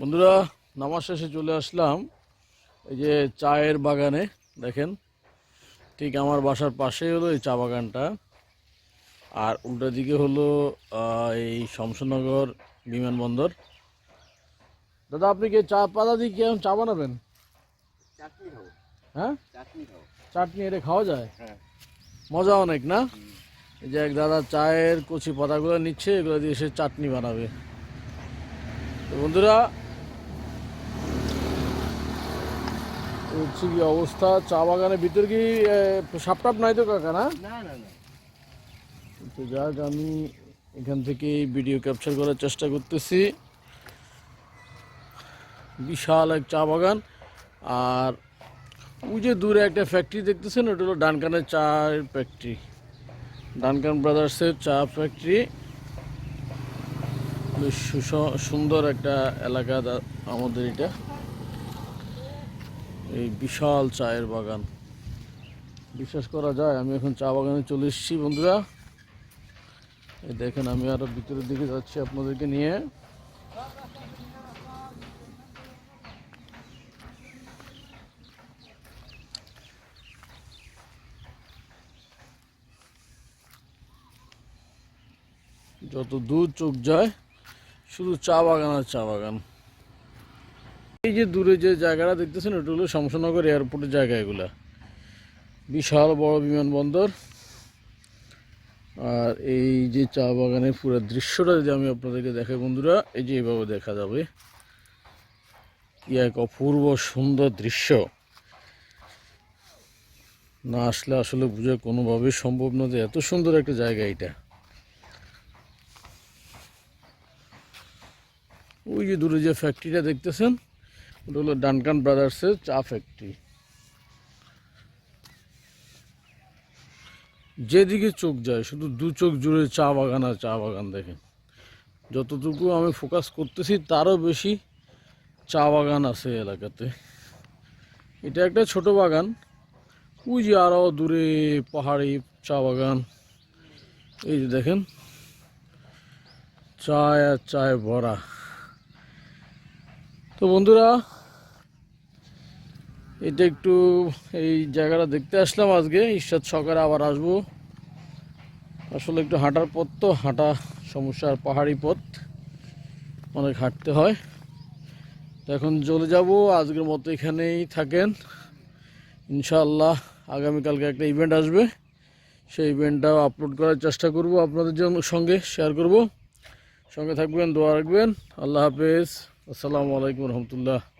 বন্ধুরা নামাজ শেষে চলে আসলাম। এই যে চায়ের বাগানে দেখেন ঠিক আমার বাসার পাশেই হলো এই চা বাগানটা। আর উল্টো দিকে হলো এই শমশনগর বিমানবন্দর। দাদা আপনি কি চা পাতা দিয়ে কি চা বানাবেন? হ্যাঁ? চাটনি এটা খাওয়া যায়? হ্যাঁ। মজা অনেক না? এই যে এক দাদা চায়ের কচি পাতাগুলো নিচ্ছে এগুলো দিয়ে সে চাটনি বানাবে। বন্ধুরা এই হচ্ছে কি অবস্থা? চা বাগানের ভিতর কি সাপটাপ নাই তো কাকা না? তো যাক আমি এখান থেকে ভিডিও ক্যাপচার করার চেষ্টা করতেছি। বিশাল এক চা বাগান। আর ওই যে দূরে একটা ফ্যাক্টরি দেখতেছেন ওটা হলো ডানকানের চায়ের ফ্যাক্টরি ডানকান ব্রাদার্সের চা ফ্যাক্টরি বেশ সুন্দর একটা এলাকা আমাদের এটা। এই বিশাল চায়ের বাগান। বিশ্বাস করা যায়, আমি এখন চা বাগানে চলে এসেছি বন্ধুরা। এই দেখেন, আমি আরও ভিতরের দিকে যাচ্ছি আপনাদেরকে নিয়ে। যত দূর চোখ যায়, শুধু চা বাগান আর চা বাগান। এই যে দূরে যে জায়গাটা দেখতেছেন, ওটা হলো শমশনগর এয়ারপোর্টের জায়গা এগুলা। বিশাল বড় বিমানবন্দর। আর এই যে চা বাগানের পুরো দৃশ্যটা যদি আমি আপনাদেরকে দেখাই, বন্ধুরা, এই যে এইভাবে দেখা যাবে। কি এক অপূর্ব সুন্দর দৃশ্য। না আসলে আসলে বোঝা কোনোভাবেই সম্ভব না যে এত সুন্দর একটা জায়গা এটা। ওই যে দূরে যে ফ্যাক্টরিটা দেখতেছেন ওটা হলো ডানকান ব্রাদার্সের চা ফ্যাক্টরি যেদিকে চোখ যায়, শুধু দু চোখ জুড়ে চা বাগান আর চা বাগান দেখেন। যতটুকু আমি ফোকাস করতেছি, তারও বেশি চা বাগান আছে এলাকাতে। এটা একটা ছোট বাগান, ওই যে আরও দূরে পাহাড়ি চা বাগান। এই যে দেখেন, চায় আর চায় ভরা। তো বন্ধুরা এটা একটু এই জায়গাটা দেখতে আসলাম আজকে। ঈশ্বর সকালে আবার আসব। আসলে একটু হাঁটার পথ তো, হাঁটা সমস্যার পাহাড়ি পথ। অনেক হাঁটতে হয়। এখন চলে যাব, আজকের মতো এখানেই থাকেন। ইনশাআল্লাহ আগামীকালকে একটা ইভেন্ট আসবে। সেই ইভেন্টটাও আপলোড করার চেষ্টা করব আপনাদের জন্য সঙ্গে শেয়ার করব। সঙ্গে থাকবেন, দোয়া রাখবেন। আল্লাহ হাফেজ। আসসালামু আলাইকুম রহমতুল্লাহ।